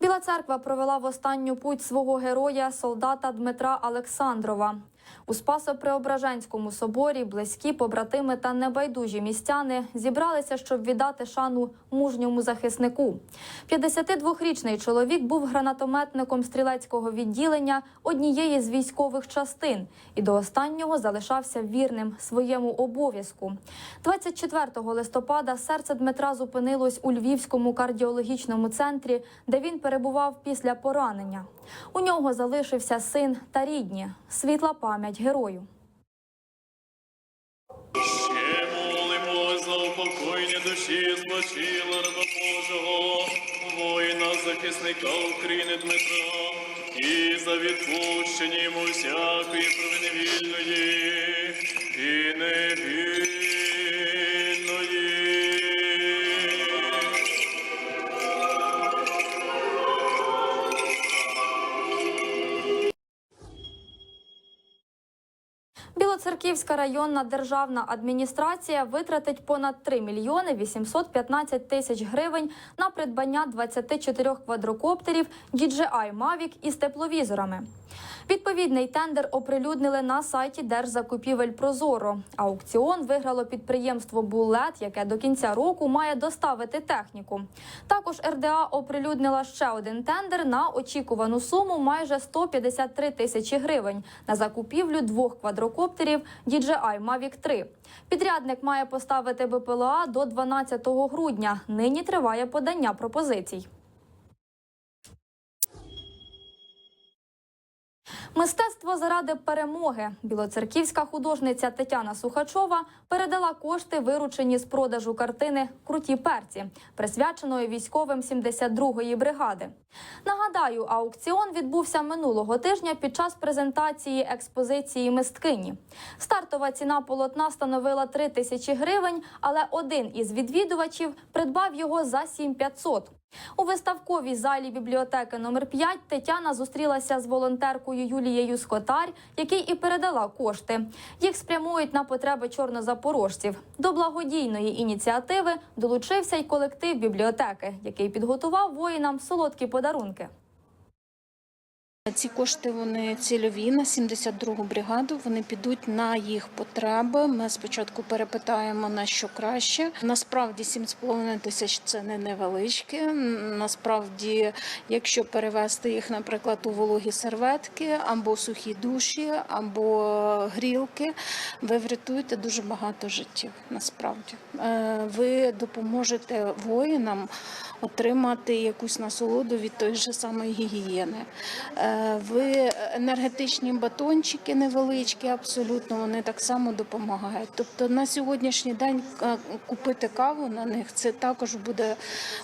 Біла церква провела в останню путь свого героя, солдата Дмитра Олександрова. У Спасо-Преображенському соборі близькі, побратими та небайдужі містяни зібралися, щоб віддати шану мужньому захиснику. 52-річний чоловік був гранатометником стрілецького відділення однієї з військових частин і до останнього залишався вірним своєму обов'язку. 24 листопада серце Дмитра зупинилось у Львівському кардіологічному центрі, де він перебував після поранення. У нього залишився син та рідні. Світла пам'ять герою. Ще молимо за упокоєння душі спочила раба Божого, воїна захисника України Дмитра, і за відпущення йому всякої провини вільної і невільної. Білоцерківська районна державна адміністрація витратить понад 3 мільйони 815 тисяч гривень на придбання 24 квадрокоптерів DJI Mavic із тепловізорами. Відповідний тендер оприлюднили на сайті Держзакупівель Прозоро. Аукціон виграло підприємство Булет, яке до кінця року має доставити техніку. Також РДА оприлюднила ще один тендер на очікувану суму майже 153 тисячі гривень на закупівлю двох квадрокоптерів DJI Mavic 3. Підрядник має поставити БПЛА до 12 грудня. Нині триває подання пропозицій. Мистецтво заради перемоги. Білоцерківська художниця Тетяна Сухачова передала кошти, виручені з продажу картини Круті перці, присвяченої військовим 72-ї бригади. Нагадаю, аукціон відбувся минулого тижня під час презентації експозиції мисткині. Стартова ціна полотна становила 3 тисячі гривень, але один із відвідувачів придбав його за 7500. У виставковій залі бібліотеки номер 5 Тетяна зустрілася з волонтеркою Юлією Скотар, який і передала кошти. Їх спрямують на потреби чорнозапорожців. До благодійної ініціативи долучився й колектив бібліотеки, який підготував воїнам солодкі подарунки. Ці кошти вони цільові на 72-гу бригаду. Вони підуть на їх потреби. Ми спочатку перепитаємо на що краще. Насправді 7,5 тисяч це не невеличке. Насправді, якщо перевести їх, наприклад, у вологі серветки або сухі душі, або грілки, ви врятуєте дуже багато життів. Насправді Е, ви допоможете воїнам отримати якусь насолоду від тої ж самої гігієни. Ви енергетичні батончики невеличкі, абсолютно вони так само допомагають. Тобто на сьогоднішній день е, купити каву на них це також буде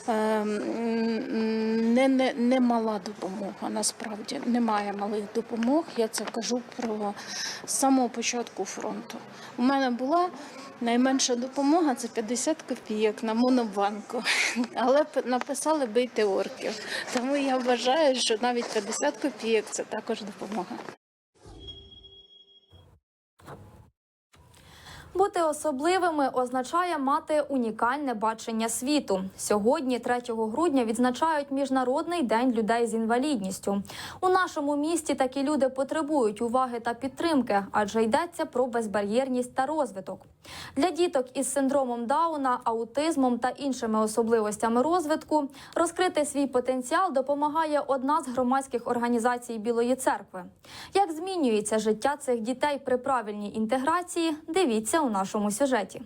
е, не, не, не мала допомога. Насправді немає малих допомог. Я це кажу про самого початку фронту. У мене була найменша допомога це 50 копійок на монобанку. Але написали бийте орків. Тому я вважаю, що навіть 50 копійок це також допомога. Бути особливими означає мати унікальне бачення світу. Сьогодні, 3 грудня, відзначають Міжнародний день людей з інвалідністю. У нашому місті такі люди потребують уваги та підтримки, адже йдеться про безбар'єрність та розвиток. Для діток із синдромом Дауна, аутизмом та іншими особливостями розвитку розкрити свій потенціал допомагає одна з громадських організацій Білої церкви. Як змінюється життя цих дітей при правильній інтеграції? Дивіться у нашому сюжеті.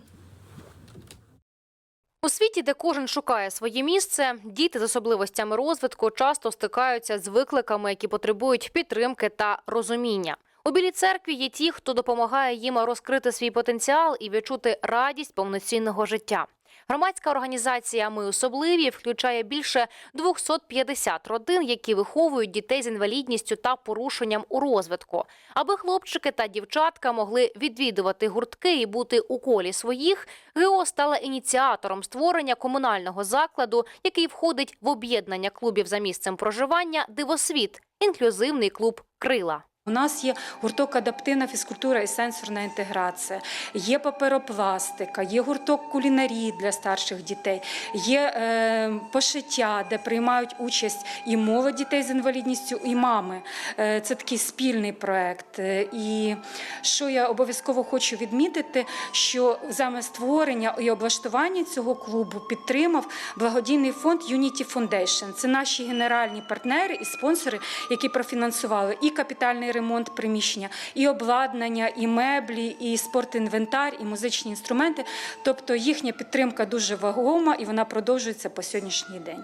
У світі, де кожен шукає своє місце, діти з особливостями розвитку часто стикаються з викликами, які потребують підтримки та розуміння. У білій церкві є ті, хто допомагає їм розкрити свій потенціал і відчути радість повноцінного життя. Громадська організація Ми особливі включає більше 250 родин, які виховують дітей з інвалідністю та порушенням у розвитку, аби хлопчики та дівчатка могли відвідувати гуртки і бути у колі своїх. ГО стала ініціатором створення комунального закладу, який входить в об'єднання клубів за місцем проживання Дивосвіт інклюзивний клуб Крила. У нас є гурток адаптивна фізкультура і сенсорна інтеграція, є паперопластика, є гурток кулінарії для старших дітей, є е, пошиття, де приймають участь і молодь дітей з інвалідністю, і мами. Е, це такий спільний проект. Е, І що я обов'язково хочу відмітити, що саме створення і облаштування цього клубу підтримав благодійний фонд Unity Foundation. Це наші генеральні партнери і спонсори, які профінансували і капітальний ремонт приміщення, і обладнання, і меблі, і спортінвентар, і музичні інструменти. Тобто їхня підтримка дуже вагома і вона продовжується по сьогоднішній день.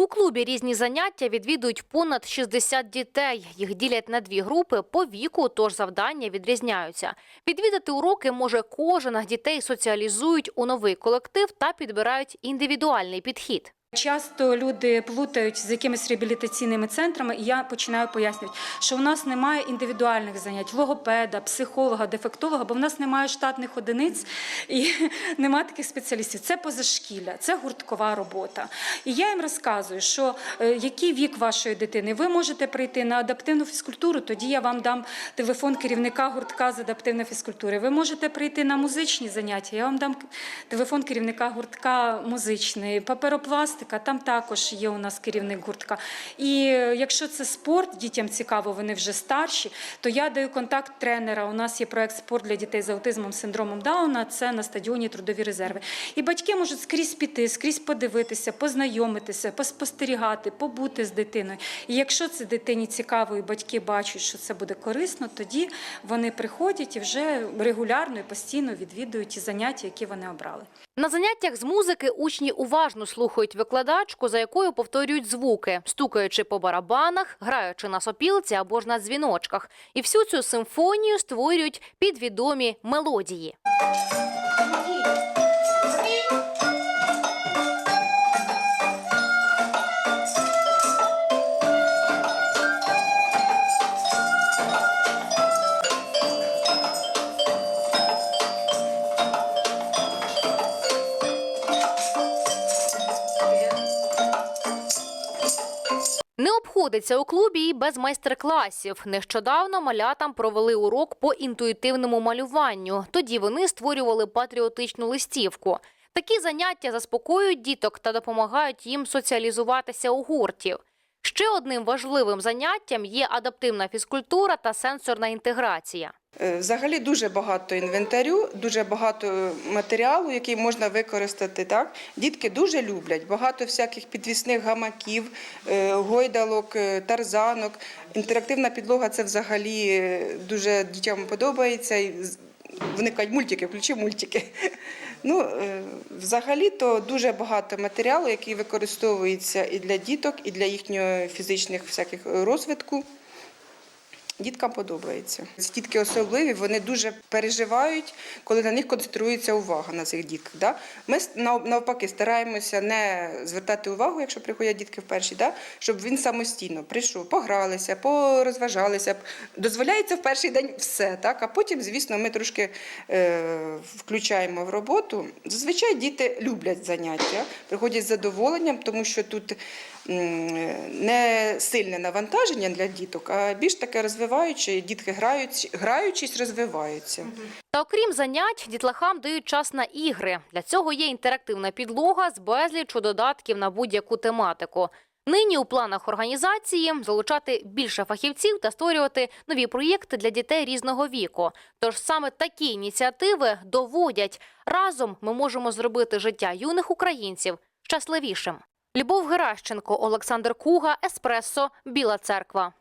У клубі різні заняття відвідують понад 60 дітей. Їх ділять на дві групи по віку, тож завдання відрізняються. Відвідати уроки може кожен, дітей соціалізують у новий колектив та підбирають індивідуальний підхід. Часто люди плутають з якимись реабілітаційними центрами, і я починаю пояснювати, що у нас немає індивідуальних занять логопеда, психолога, дефектолога, бо в нас немає штатних одиниць і немає таких спеціалістів. Це позашкілля, це гурткова робота. І я їм розказую, що е, який вік вашої дитини, ви можете прийти на адаптивну фізкультуру, тоді я вам дам телефон керівника гуртка з адаптивної фізкультури. Ви можете прийти на музичні заняття, я вам дам телефон керівника гуртка музичний, паперопластика, там також є у нас керівник гуртка. І е, якщо це спорт, дітям цікаво, вони вже старші, то я даю контакт тренера. У нас є проект спорт для дітей з аутизмом, синдромом Дауна. Це на стадіоні трудові резерви. І батьки можуть скрізь піти, скрізь подивитися, познайомитися, поспостерігати, побути з дитиною. І якщо це дитині цікаво, і батьки бачать, що це буде корисно, тоді вони приходять і вже регулярно і постійно відвідують ті заняття, які вони обрали. На заняттях з музики учні уважно слухають викладачку, за якою повторюють звуки, стукаючи по барабанах, граючи на сопілці або ж на дзвіночках. І всю цю симфонію створюють під відомі мелодії. Обходиться у клубі і без майстер-класів. Нещодавно малятам провели урок по інтуїтивному малюванню. Тоді вони створювали патріотичну листівку. Такі заняття заспокоюють діток та допомагають їм соціалізуватися у гурті. Ще одним важливим заняттям є адаптивна фізкультура та сенсорна інтеграція. Е, Взагалі дуже багато інвентарю, дуже багато матеріалу, який можна використати. Так? Дітки дуже люблять. Багато всяких підвісних гамаків, е, гойдалок, е, тарзанок. Інтерактивна підлога це взагалі дуже дітям подобається. І мультики, включи мультики. Ну, е, взагалі-то дуже багато матеріалу, який використовується і для діток, і для їхнього фізичних всяких розвитку. Діткам подобається. Ці дітки особливі, вони дуже переживають, коли на них концентрується увага на цих дітках. Да? Ми навпаки стараємося не звертати увагу, якщо приходять дітки вперше, да? щоб він самостійно прийшов, погралися, порозважалися. Дозволяється в перший день все, так? а потім, звісно, ми трошки е, включаємо в роботу. Зазвичай діти люблять заняття, приходять з задоволенням, тому що тут не сильне навантаження для діток, а більш таке розвиваюче. Дітки грають, граючись, розвиваються. Та окрім занять, дітлахам дають час на ігри. Для цього є інтерактивна підлога з безлічу додатків на будь-яку тематику. Нині у планах організації залучати більше фахівців та створювати нові проєкти для дітей різного віку. Тож саме такі ініціативи доводять разом ми можемо зробити життя юних українців щасливішим. Любов Геращенко, Олександр Куга, Еспресо, Біла Церква.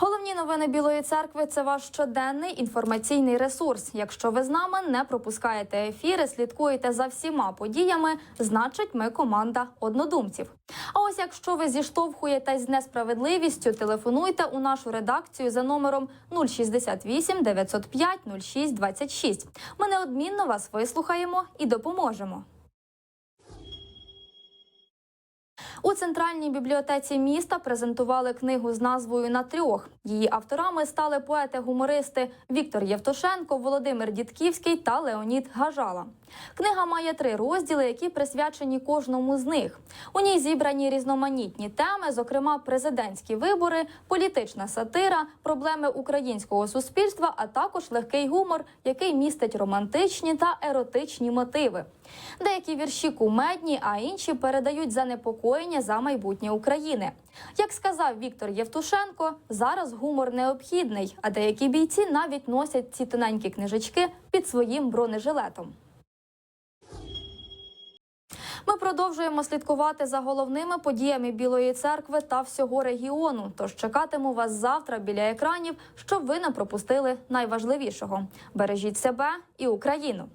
Головні новини Білої церкви це ваш щоденний інформаційний ресурс. Якщо ви з нами не пропускаєте ефіри, слідкуєте за всіма подіями, значить, ми команда однодумців. А ось якщо ви зіштовхуєтесь з несправедливістю, телефонуйте у нашу редакцію за номером 068 905 06 26. Ми неодмінно вас вислухаємо і допоможемо. У центральній бібліотеці міста презентували книгу з назвою на трьох. Її авторами стали поети-гумористи Віктор Євтушенко, Володимир Дідківський та Леонід Гажала. Книга має три розділи, які присвячені кожному з них. У ній зібрані різноманітні теми, зокрема президентські вибори, політична сатира, проблеми українського суспільства, а також легкий гумор, який містить романтичні та еротичні мотиви. Деякі вірші кумедні, а інші передають занепокоєння за майбутнє України. Як сказав Віктор Євтушенко, зараз гумор необхідний, а деякі бійці навіть носять ці тоненькі книжечки під своїм бронежилетом. Ми продовжуємо слідкувати за головними подіями Білої церкви та всього регіону. Тож чекатиму вас завтра біля екранів, щоб ви не пропустили найважливішого. Бережіть себе і Україну.